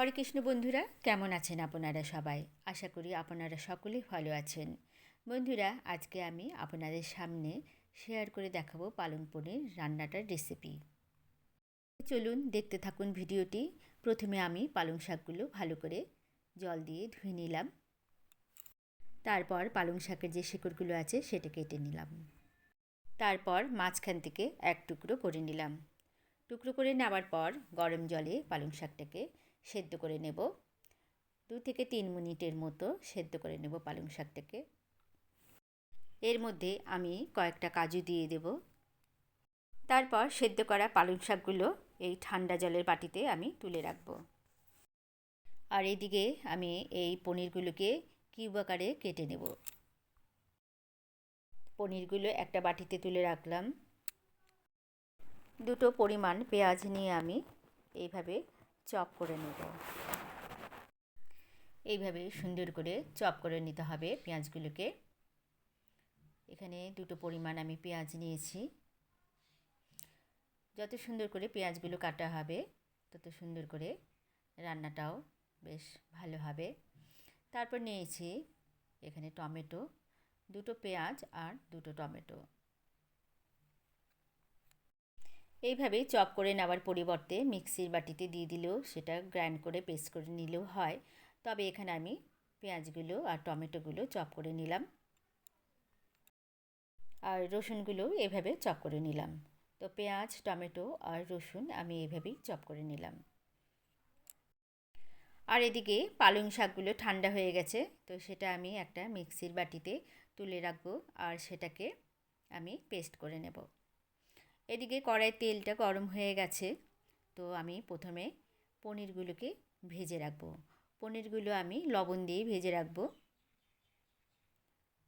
হরে কৃষ্ণ বন্ধুরা, কেমন আছেন আপনারা সবাই? আশা করি আপনারা সকলেই ভালো আছেন। বন্ধুরা, আজকে আমি আপনাদের সামনে শেয়ার করে দেখাবো পালং পনির রান্নাটার রেসিপি চলুন দেখতে থাকুন ভিডিওটি। প্রথমে আমি পালং শাকগুলো ভালো করে জল দিয়ে ধুয়ে নিলাম। তারপর পালং শাকের যে শিকড়গুলো আছে, সেটা কেটে নিলাম। তারপর মাঝখান থেকে এক টুকরো করে নিলাম। টুকরো করে নেওয়ার পর গরম জলে পালং শাকটাকে সেদ্ধ করে নেব। দু থেকে তিন মিনিটের মতো সেদ্ধ করে নেব পালং শাকটাকে। এর মধ্যে আমি কয়েকটা কাজু দিয়ে দেব। তারপর সেদ্ধ করা পালং শাকগুলো এই ঠান্ডা জলের বাটিতে আমি তুলে রাখব। আর এদিকে আমি এই পনিরগুলোকে কিউব আকারে কেটে নেব। পনিরগুলো একটা বাটিতে তুলে রাখলাম। দুটো পরিমাণ পেঁয়াজ নিয়ে আমি এইভাবে চপ করে নেব। এইভাবে সুন্দর করে চপ করে নিতে হবে পেঁয়াজগুলোকে। এখানে দুটো পরিমাণ আমি পেঁয়াজ নিয়েছি। যত সুন্দর করে পেঁয়াজগুলো কাটা হবে, তত সুন্দর করে রান্নাটাও বেশ ভালো হবে। তারপর নিয়েছি এখানে টমেটো, দুটো পেঁয়াজ আর দুটো টমেটো। এইভাবে চপ করে নেওয়ার পরিবর্তে মিক্সির বাটিতে দিয়ে দিলেও সেটা গ্রাইন্ড করে পেস্ট করে নিলেও হয়। তবে এখানে আমি পেঁয়াজগুলো আর টমেটোগুলো চপ করে নিলাম। আর রসুনগুলো এভাবে চপ করে নিলাম। তো পেঁয়াজ, টমেটো আর রসুন আমি এভাবেই চপ করে নিলাম। আর এদিকে পালং শাকগুলো ঠান্ডা হয়ে গেছে, তো সেটা আমি একটা মিক্সির বাটিতে তুলে রাখব আর সেটাকে আমি পেস্ট করে নেব। এদিকে কড়াই তেলটা গরম হয়ে গেছে। তো আমি প্রথমে পনিরগুলোকে ভেজে রাখব। পনিরগুলো আমি লবণ দিয়ে ভেজে রাখব।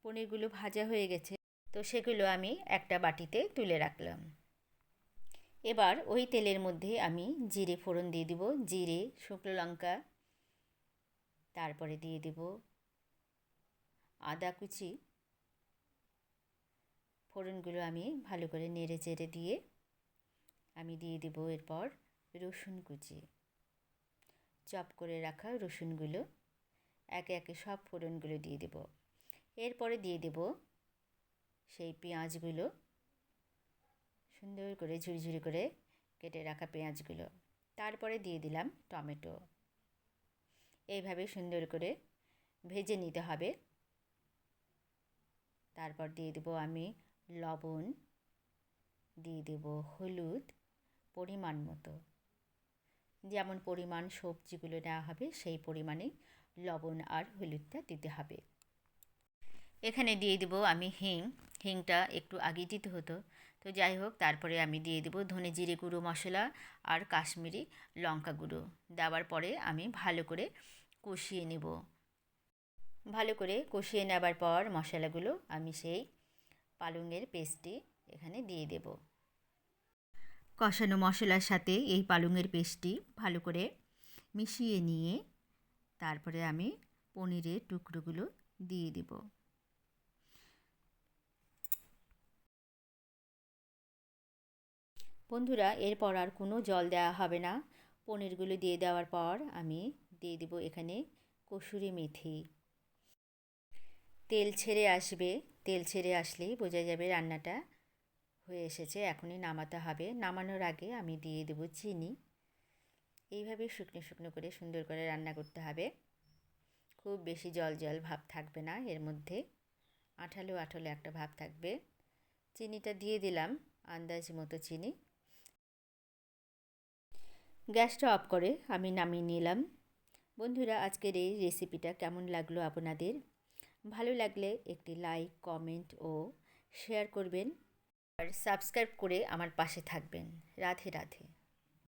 পনিরগুলো ভাজা হয়ে গেছে। তো সেগুলো আমি একটা বাটিতে তুলে রাখলাম। এবার ওই তেলের মধ্যে আমি জিরে ফোড়ন দিয়ে দিব। জিরে, শুকনো লঙ্কা, তারপরে দিয়ে দেব আদা কুচি ফোড়নগুলো আমি ভালো করে নেড়ে চেড়ে দিয়ে আমি দিয়ে দেব এরপর রসুন কুচি। চপ করে রাখা রসুনগুলো, একে একে সব ফোড়নগুলো দিয়ে দেব। এরপরে দিয়ে দেব সেই পেঁয়াজগুলো। সুন্দর করে ঝুড়ি ঝুড়ি করে কেটে রাখা পেঁয়াজগুলো। তারপরে দিয়ে দিলাম টমেটো। এইভাবে সুন্দর করে ভেজে নিতে হবে। তারপর দিয়ে দেবো আমি লবণ দিয়ে দেব হলুদ পরিমাণ মতো। যেমন পরিমাণ সবজিগুলো নেওয়া হবে, সেই পরিমাণে লবণ আর হলুদটা দিতে হবে। এখানে দিয়ে দেবো আমি হিং। হিংটা একটু আগে দিতে হতো। তো যাই হোক, তারপরে আমি দিয়ে দেবো ধনে জিরে গুঁড়ো মশলা আর কাশ্মীরি লঙ্কা গুঁড়ো। দেওয়ার পরে আমি ভালো করে কষিয়ে নেব। ভালো করে কষিয়ে নেবার পর মশলাগুলো আমি সেই পালংয়ের পেস্টটি এখানে দিয়ে দেব। কষানো মশলার সাথে এই পালংয়ের পেস্টটি ভালো করে মিশিয়ে নিয়ে তারপরে আমি পনিরের টুকরোগুলো দিয়ে দেব। বন্ধুরা, এরপর আর কোনো জল দেওয়া হবে না। পনিরগুলো দিয়ে দেওয়ার পর আমি দিয়ে দেব এখানে কসুরি মেথি। তেল ছেড়ে আসবে। তেল ছেড়ে আসলেই বোঝা যাবে রান্নাটা হয়ে এসেছে, এখনই নামাতে হবে। নামানোর আগে আমি দিয়ে দেবো চিনি। এইভাবে শুকনো শুকনো করে সুন্দর করে রান্না করতে হবে। খুব বেশি জল জল ভাব থাকবে না, এর মধ্যে আঠালো আঠালো একটা ভাব থাকবে। চিনিটা দিয়ে দিলাম, আন্দাজ মতো চিনি। গ্যাসটা অফ করে আমি নামিয়ে নিলাম। বন্ধুরা, আজকের এই রেসিপিটা কেমন লাগল আপনাদের? ভালো লাগলে একটি লাইক কমেন্ট ও শেয়ার করবেন আর সাবস্ক্রাইব করে আমার পাশে থাকবেন। রাধে রাধে।